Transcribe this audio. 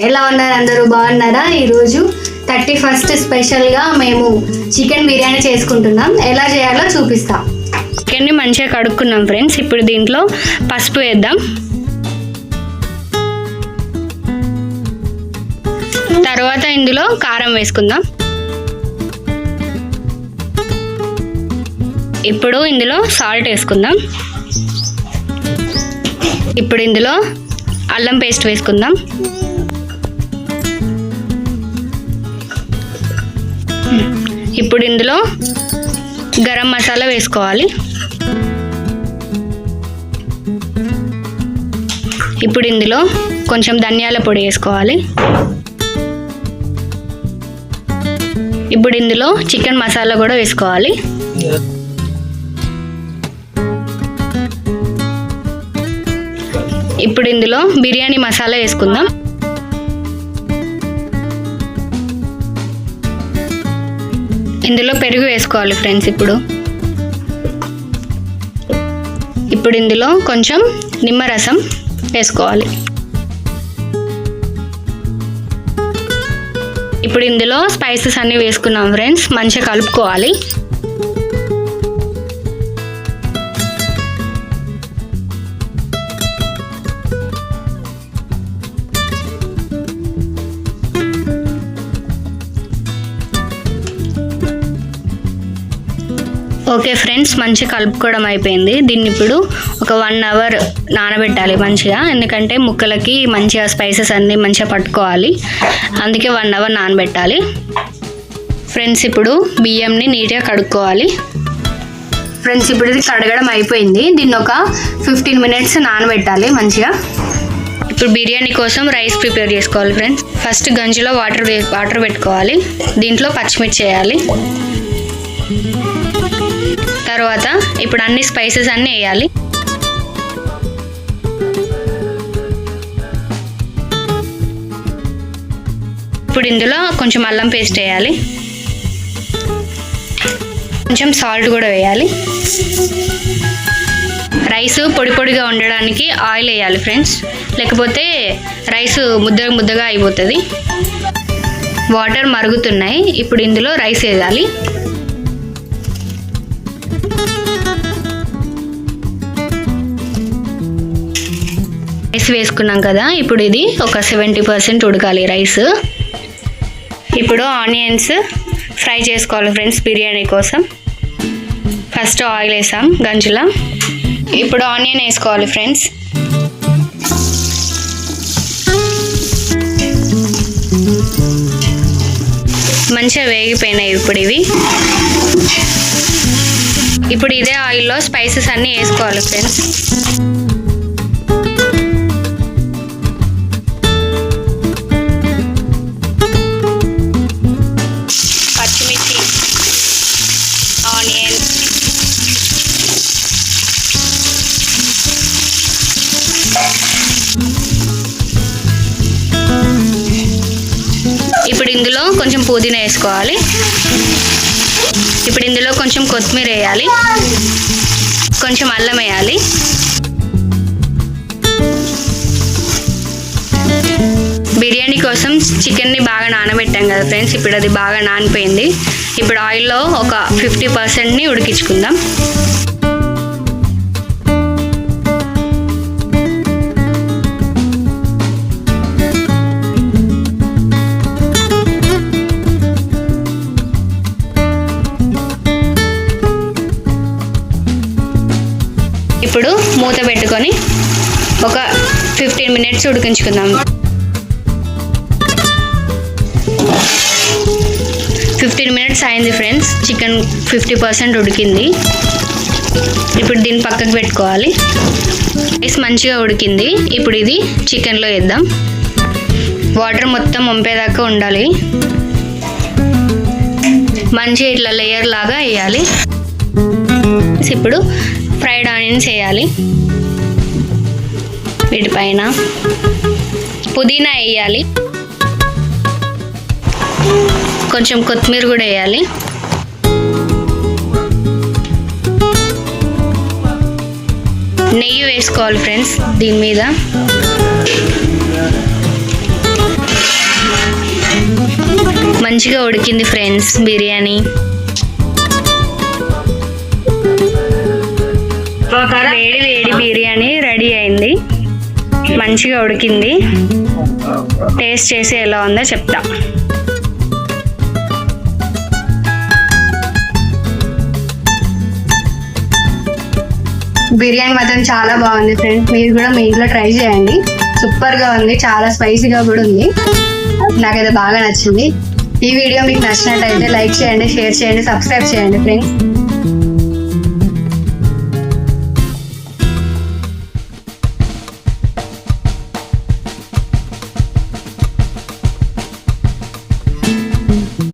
ఎలా ఉన్నారు అందరూ? బాగున్నారా? ఈరోజు థర్టీ ఫస్ట్ స్పెషల్గా మేము చికెన్ బిర్యానీ చేసుకుంటున్నాం. ఎలా చేయాలో చూపిస్తాం. చికెన్ని మంచిగా కడుక్కున్నాం ఫ్రెండ్స్. ఇప్పుడు దీంట్లో పసుపు వేద్దాం. తర్వాత ఇందులో కారం వేసుకుందాం. ఇప్పుడు ఇందులో సాల్ట్ వేసుకుందాం. ఇప్పుడు ఇందులో అల్లం పేస్ట్ వేసుకుందాం. ఇప్పుడు ఇందులో గరం మసాలా వేసుకోవాలి. ఇప్పుడు ఇందులో కొంచెం ధనియాల పొడి వేసుకోవాలి. ఇప్పుడు ఇందులో చికెన్ మసాలా కూడా వేసుకోవాలి. ఇప్పుడు ఇందులో బిర్యానీ మసాలా వేసుకుందాం. ఇందులో పెరుగు వేసుకోవాలి ఫ్రెండ్స్ ఇప్పుడు. ఇప్పుడు ఇందులో కొంచెం నిమ్మరసం వేసుకోవాలి. ఇప్పుడు ఇందులో స్పైసెస్ అన్నీ వేసుకున్నాం ఫ్రెండ్స్ మంచిగా కలుపుకోవాలి. ఓకే ఫ్రెండ్స్ మంచిగా కలుపుకోవడం అయిపోయింది. దీన్ని ఇప్పుడు ఒక వన్ అవర్ నానబెట్టాలి మంచిగా. ఎందుకంటే ముక్కలకి మంచిగా స్పైసెస్ అన్నీ మంచిగా పట్టుకోవాలి. అందుకే వన్ అవర్ నానబెట్టాలి. ఫ్రెండ్స్ ఇప్పుడు బియ్యంని నీట్గా కడుక్కోవాలి. ఫ్రెండ్స్ ఇప్పుడు ఇది కడగడం అయిపోయింది. దీన్ని ఒక ఫిఫ్టీన్ మినిట్స్ నానబెట్టాలి మంచిగా. ఇప్పుడు బిర్యానీ కోసం రైస్ ప్రిపేర్ చేసుకోవాలి ఫ్రెండ్స్. ఫస్ట్ గంజిలో వాటర్ వాటర్ పెట్టుకోవాలి. దీంట్లో పచ్చిమిర్చి వేయాలి. తర్వాత ఇప్పుడు అన్ని స్పైసెస్ అన్నీ వేయాలి. ఇప్పుడు ఇందులో కొంచెం అల్లం పేస్ట్ వేయాలి. కొంచెం సాల్ట్ కూడా వేయాలి. రైస్ పొడి పొడిగా ఉండడానికి ఆయిల్ వేయాలి ఫ్రెండ్స్. లేకపోతే రైస్ ముద్ద ముద్దగా అయిపోతుంది. వాటర్ మరుగుతున్నాయి. ఇప్పుడు ఇందులో రైస్ వేయాలి. రైస్ వేసుకున్నాం కదా ఇప్పుడు ఇది ఒక సెవెంటీ పర్సెంట్ ఉడకాలి రైస్. ఇప్పుడు ఆనియన్స్ ఫ్రై చేసుకోవాలి ఫ్రెండ్స్ బిర్యానీ కోసం. ఫస్ట్ ఆయిల్ వేసాం గంజులో. ఇప్పుడు ఆనియన్ వేసుకోవాలి ఫ్రెండ్స్. మంచిగా వేగిపోయినాయి ఇప్పుడు ఇవి. ఇప్పుడు ఇదే ఆయిల్లో స్పైసెస్ అన్నీ వేసుకోవాలి ఫ్రెండ్స్. కొంచెం పుదీనా వేసుకోవాలి. ఇప్పుడు ఇందులో కొంచెం కొత్తిమీర వేయాలి. కొంచెం అల్లం వేయాలి. బిర్యానీ కోసం చికెన్ని బాగా నానబెట్టాం కదా ఫ్రెండ్స్. ఇప్పుడు అది బాగా నానిపోయింది. ఇప్పుడు ఆయిల్లో ఒక ఫిఫ్టీ పర్సెంట్ని ఉడికించుకుందాం. ఇప్పుడు మూత పెట్టుకొని ఒక ఫిఫ్టీన్ మినిట్స్ ఉడికించుకుందాం. ఫిఫ్టీన్ మినిట్స్ అయింది ఫ్రెండ్స్ చికెన్ ఫిఫ్టీ పర్సెంట్ ఉడికింది. ఇప్పుడు దీన్ని పక్కకు పెట్టుకోవాలి. రైస్ మంచిగా ఉడికింది. ఇప్పుడు ఇది చికెన్లో వేద్దాం. వాటర్ మొత్తం వంపేదాకా ఉండాలి. మంచిగా ఇట్లా లేయర్ లాగా వేయాలి. ఇప్పుడు ఫ్రైడ్ ఆనియన్స్ వేయాలి వీటిపైన పుదీనా వేయాలి. కొంచెం కొత్తిమీర కూడా వేయాలి. నెయ్యి వేసుకోవాలి ఫ్రెండ్స్ దీని మీద. మంచిగా ఉడికింది ఫ్రెండ్స్ బిర్యానీ. వేడి వేడి బిర్యానీ రెడీ అయింది. మంచిగా ఉడికింది. టేస్ట్ చేసి ఎలా ఉందో చెప్తా. బిర్యానీ మాత్రం చాలా బాగుంది ఫ్రెండ్స్. మీరు కూడా మీ ఇంట్లో ట్రై చేయండి. సూపర్గా ఉంది చాలా స్పైసీగా కూడా ఉంది. నాకైతే బాగా నచ్చింది. ఈ వీడియో మీకు నచ్చినట్టయితే లైక్ చేయండి షేర్ చేయండి సబ్స్క్రైబ్ చేయండి ఫ్రెండ్స్.